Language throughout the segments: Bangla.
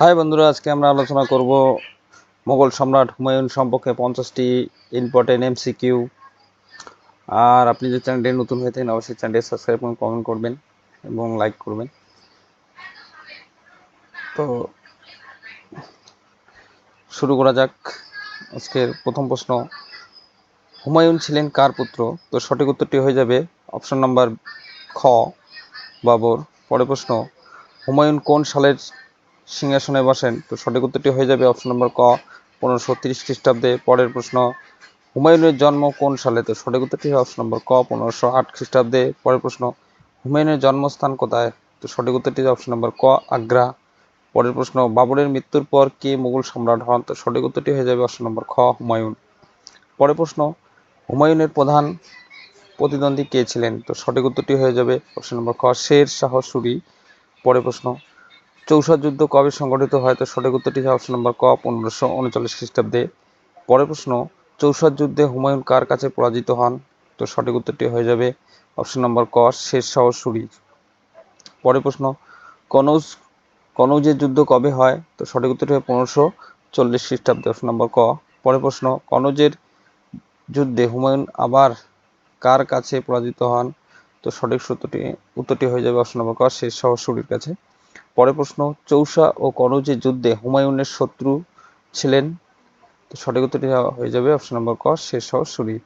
হাই বন্ধুরা, আজকে আমরা আলোচনা করব মোগল সম্রাট হুমায়ুন সম্পর্কে পঞ্চাশটি ইম্পর্টেন্ট এমসিকিউ আর আপনি যে চ্যানেলটি নতুন হয়ে থাকেন, অবশ্যই চ্যানেলটি সাবস্ক্রাইব করুন কমেন্ট করবেন এবং লাইক করবেন। তো শুরু করা যাক আজকের প্রথম প্রশ্ন। হুমায়ুন ছিলেন কার পুত্র? তো সঠিক উত্তরটি হয়ে যাবে অপশন নাম্বার খ, বাবর। পরে প্রশ্ন, হুমায়ুন কোন সালের সিংহাসনে বসেন। তো সঠিক উত্তরটি হয়ে যাবে অপশন নম্বর ক, পনেরোশো তিরিশ খ্রিস্টাব্দে। পরের প্রশ্ন, হুমায়ুনের জন্ম কোন সালে? তো সঠিক উত্তরটি অপশন নম্বর ক, পনেরোশো আট খ্রিস্টাব্দে। পরের প্রশ্ন, হুমায়ুনের জন্মস্থান কোথায়? তো সঠিক উত্তরটি অপশন নম্বর ক, আগ্রা। পরের প্রশ্ন, বাবরের মৃত্যুর পর কে মুঘল সম্রাট হন? তো সঠিক উত্তরটি হয়ে যাবে অপশন নম্বর খ, হুমায়ুন। পরের প্রশ্ন, হুমায়ুনের প্রধান প্রতিদ্বন্দ্বী কে ছিলেন? তো সঠিক উত্তরটি হয়ে যাবে অপশন নম্বর খ শের শাহ সুরি। পরের প্রশ্ন চৌসার যুদ্ধ কবে সংগঠিত হয় তো সঠিক উত্তরটি অপশন নম্বর ক, পনেরোশো উনচল্লিশ খ্রিস্টাব্দে। পরের প্রশ্ন চৌসার যুদ্ধে হুমায়ুন কার কাছে পরাজিত হন? তো সঠিক উত্তরটি হয়ে যাবে অপশন নম্বর ক, শের শাহ সুরি পরের প্রশ্ন, কনৌজ, কনৌজের যুদ্ধ কবে হয়? তো সঠিক উত্তরটি হয় পনেরোশো চল্লিশ খ্রিস্টাব্দে অপশন নম্বর ক। পরের প্রশ্ন, কনৌজের যুদ্ধে হুমায়ুন আবার কার কাছে পরাজিত হন? তো সঠিক সূত্রটি, উত্তরটি হয়ে যাবে অপশন নম্বর ক, শের শাহ সুরির কাছে। পরের প্রশ্ন, চৌসা ও কনৌজের যুদ্ধে হুমায়ুনের শত্রু ছিলেন। তো সঠিক উত্তরটি হয়ে যাবে অপশন নম্বর ক শেরশাহ সুরি।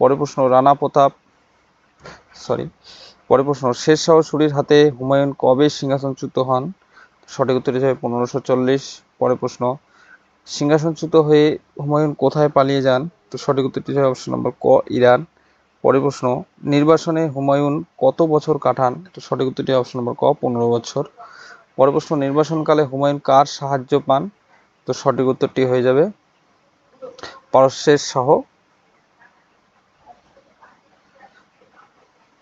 পরের প্রশ্ন, রানা প্রতাপ সরি পরের প্রশ্ন শেরশাহ সুরির হাতে হুমায়ুন কবে সিংহাসনচ্যুত হন? সঠিক উত্তরটি হবে পনেরোশো চল্লিশ। পরের প্রশ্ন, সিংহাসনচ্যুত হয়ে হুমায়ুন কোথায় পালিয়ে যান? তো সঠিক উত্তরটি হবে অপশন নম্বর ক, ইরান। পরের প্রশ্ন, নির্বাসনে হুমায়ুন কত বছর কাটান? তো সঠিক উত্তরটি অপশন নম্বর ক, পনেরো বছর। পরের প্রশ্ন নির্বাসনকালে হুমায়ুন কার সাহায্য পান? তো সঠিক উত্তরটি হয়ে যাবে পারস্যের শাহ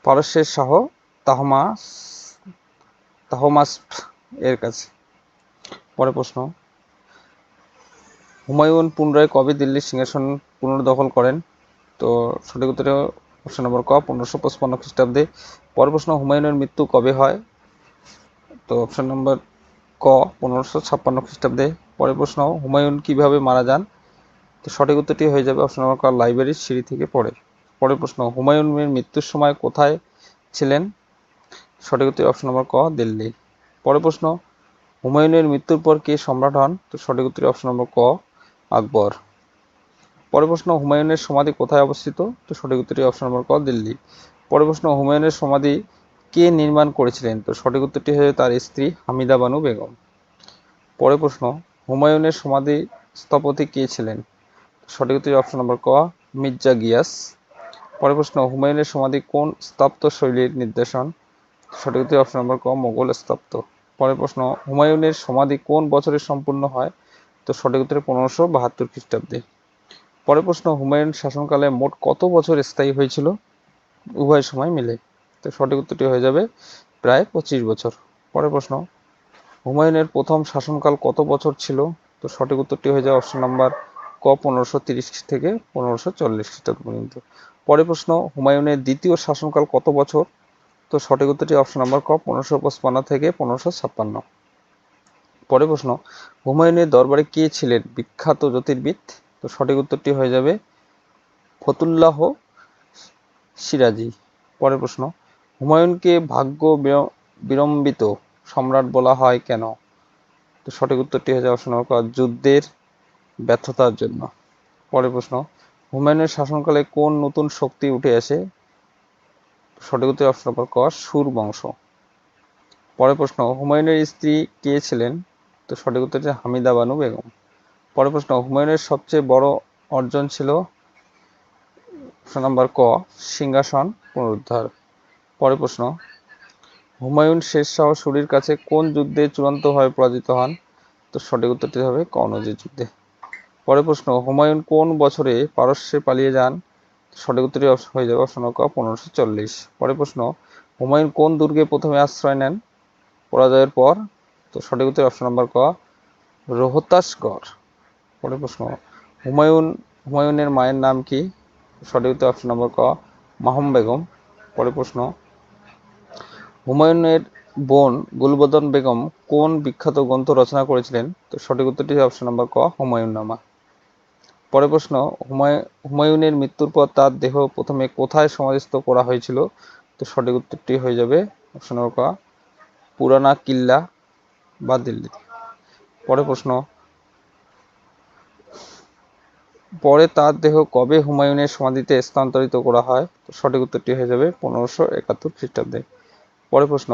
পারস্যের শাহ তাহমাস তাহমাস এর কাছে। পরের প্রশ্ন, হুমায়ুন পুনরায় কবে দিল্লির সিংহাসন পুনর্দখল করেন? তো সঠিক উত্তরে অপশন নম্বর ক, পনেরোশো পঁচপান্ন খ্রিস্টাব্দে। পরের প্রশ্ন, হুমায়ুনের মৃত্যু কবে হয়? তো অপশন নম্বর ক, পনেরোশো ছাপ্পান্ন খ্রিস্টাব্দে। পরের প্রশ্ন, হুমায়ুন কীভাবে মারা যান? তো সঠিক উত্তরটি হয়ে যাবে অপশন নম্বর ক, লাইব্রেরির সিঁড়ি থেকে পড়ে। পরের প্রশ্ন হুমায়ুনের মৃত্যুর সময় কোথায় ছিলেন? সঠিক উত্তর অপশন নম্বর ক, দিল্লি। পরের প্রশ্ন হুমায়ুনের মৃত্যুর পর কে সম্রাট হন? তো সঠিক উত্তর অপশন নম্বর ক, আকবর। পরের প্রশ্ন, হুমায়ুনের সমাধি কোথায় অবস্থিত? তো সঠিক উত্তরটি অপশন নম্বর ক, দিল্লি। পরের প্রশ্ন, হুমায়ুনের সমাধি কে নির্মাণ করেছিলেন? তো সঠিক উত্তরটি হয়ে তার স্ত্রী হামিদা বানু বেগম। পরের প্রশ্ন, হুমায়ুনের সমাধি স্থপতি কে ছিলেন? সঠিক উত্তর অপশন নম্বর ক, মির্জা গিয়াস। পরের প্রশ্ন, হুমায়ুনের সমাধি কোন স্থাপ্ত শৈলীর নির্দেশন? সঠিক উত্তর অপশন নম্বর ক, মোগল স্থাপ্ত পরের প্রশ্ন, হুমায়ুনের সমাধি কোন বছরে সম্পূর্ণ হয়? তো সঠিক উত্তরে পনেরোশো বাহাত্তর খ্রিস্টাব্দে। পরের প্রশ্ন, হুমায়ুন শাসনকালে মোট কত বছর স্থায়ী হয়েছিল? উভয় সময় মিলে। তো সঠিক উত্তরটি হয়ে যাবে প্রায় পঁচিশ বছর। পরের প্রশ্ন, হুমায়ুনের প্রথম শাসনকাল কত বছর ছিল? তো সঠিক উত্তরটি হয়ে যাবে অপশন নাম্বার ক, পনেরোশো তিরিশ থেকে পনেরোশো চল্লিশ খ্রিস্টাব্দ পর্যন্ত। পরের প্রশ্ন, হুমায়ুনের দ্বিতীয় শাসনকাল কত বছর? তো সঠিক উত্তরটি অপশন নাম্বার ক, পনেরোশো পঁচপান্ন থেকে পনেরোশো ছাপ্পান্ন। পরের প্রশ্ন, হুমায়ুনের দরবারে কে ছিলেন বিখ্যাত জ্যোতির্বিদ? তো সঠিক উত্তরটি হয়ে যাবে ফতুল্লাহ সিরাজি। পরের প্রশ্ন হুমায়ুনকে ভাগ্য বিড়ম্বিত সম্রাট বলা হয় কেন? তো সঠিক উত্তরটি হয়ে অপশন নম্বর যুদ্ধের ব্যর্থতার জন্য। পরের প্রশ্ন, হুমায়ুনের শাসনকালে কোন নতুন শক্তি উঠে আসে? সঠিক উত্তর অপশন নম্বর ক, সুর বংশ। পরের প্রশ্ন, হুমায়ুনের স্ত্রী কে ছিলেন? তো সঠিক উত্তর হচ্ছে হামিদা বানু বেগম। পরের প্রশ্ন, হুমায়ুনের সবচেয়ে বড় অর্জন ছিল? নাম্বার ক, সিংহাসন পুনরুদ্ধার। পরের প্রশ্ন, হুমায়ুন শেরশাহ সুরির কাছে কোন যুদ্ধে চূড়ান্তভাবে পরাজিত হন? তো সঠিক উত্তরটি হবে কনৌজের যুদ্ধে। পরের প্রশ্ন, হুমায়ুন কোন বছরে পারস্যে পালিয়ে যান? সঠিক উত্তরটি হয়ে যাবে অপশন ক পনেরোশো চল্লিশ। পরের প্রশ্ন, হুমায়ুন কোন দুর্গে প্রথমে আশ্রয় নেন? পরাজয়ের পর। তো সঠিক উত্তর অপশন নম্বর ক রোহতাসগড় পরের প্রশ্ন, হুমায়ুন, হুমায়ুনের মায়ের নাম কি? সঠিক উত্তর অপশন নম্বর ক, মাহম বেগম। পরের প্রশ্ন হুমায়ুনের বোন গুলবদন বেগম কোন বিখ্যাত গ্রন্থ রচনা করেছিলেন? তো সঠিক উত্তরটি অপশন নাম্বার ক হুমায়ুন নামা পরের প্রশ্ন হুমায়ুন হুমায়ুনের মৃত্যুর পর তার দেহ প্রথমে কোথায় সমাধিস্থ করা হয়েছিল? তো সঠিক উত্তরটি হয়ে যাবে অপশন নম্বর ক পুরানা কিল্লা বা দিল্লি। পরের প্রশ্ন, পরে তার দেহ কবে হুমায়ুনের সমাধিতে স্থানান্তরিত করা হয়? সঠিক উত্তরটি হয়ে যাবে পনেরোশো একাত্তর খ্রিস্টাব্দে। পরের প্রশ্ন,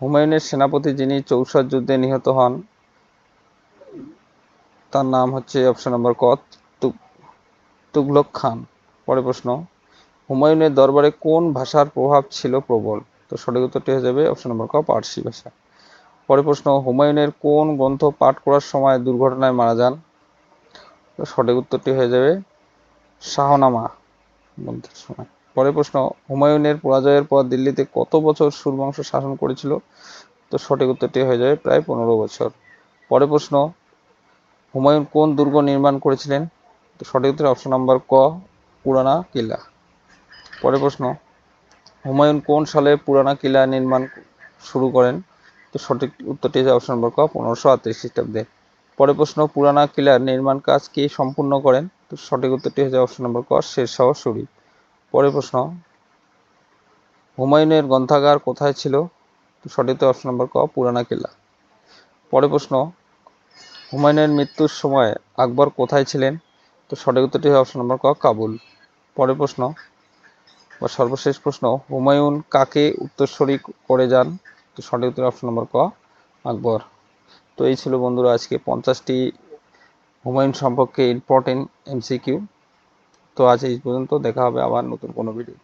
হুমায়ুনের সেনাপতি যিনি চৌসার যুদ্ধে নিহত হন, তার নাম হচ্ছে অপশন নম্বর ক তুগলক খান। পরের প্রশ্ন, হুমায়ুনের দরবারে কোন ভাষার প্রভাব ছিল প্রবল? তো সঠিক উত্তরটি হয়ে যাবে অপশন নম্বর ক, পার্সি ভাষা। পরের প্রশ্ন, হুমায়ুনের কোন গ্রন্থ পাঠ করার সময় দুর্ঘটনায় মারা যান? তো সঠিক উত্তরটি হয়ে যাবে শাহনামা গ্রন্থের সময়। পরের প্রশ্ন, হুমায়ুনের পরাজয়ের পর দিল্লিতে কত বছর সুরবংশ শাসন করেছিল? তো সঠিক উত্তরটি হয়ে যাবে প্রায় পনেরো বছর। পরের প্রশ্ন, হুমায়ুন কোন দুর্গ নির্মাণ করেছিলেন? তো সঠিক উত্তর অপশন নাম্বার ক, পুরানা কিল্লা। পরের প্রশ্ন, হুমায়ুন কোন সালে পুরানা কিল্লা নির্মাণ শুরু করেন? তো সঠিক উত্তরটি হচ্ছে অপশন নম্বর ক, পনেরোশো আটত্রিশ খ্রিস্টাব্দে। পরের প্রশ্ন, পুরানা কিল্লার নির্মাণ কাজ কে সম্পূর্ণ করেন? তো সঠিক উত্তরটি হচ্ছে অপশন নম্বর ক, শেরশাহ সুরি পরের প্রশ্ন, হুমায়ুনের গ্রন্থাগার কোথায় ছিল? সঠিক অপশন নম্বর ক, পুরানা কিল্লা। পরের প্রশ্ন, হুমায়ুনের মৃত্যুর সময় আকবর কোথায় ছিলেন? তো সঠিক উত্তরটি হবে অপশন নম্বর ক, কাবুল। পরের প্রশ্ন, বা সর্বশেষ প্রশ্ন, হুমায়ুন কাকে উত্তরস্বরী করে যান? তো সঠিক উত্তর অপশন নম্বর ক, আকবর। তো এই ছিল বন্ধুরা আজকে পঞ্চাশটি হুমায়ুন সম্পর্কে ইম্পর্টেন্ট এমসিকিউ তো আজ এই পর্যন্ত দেখা হবে আবার নতুন কোনো ভিডিও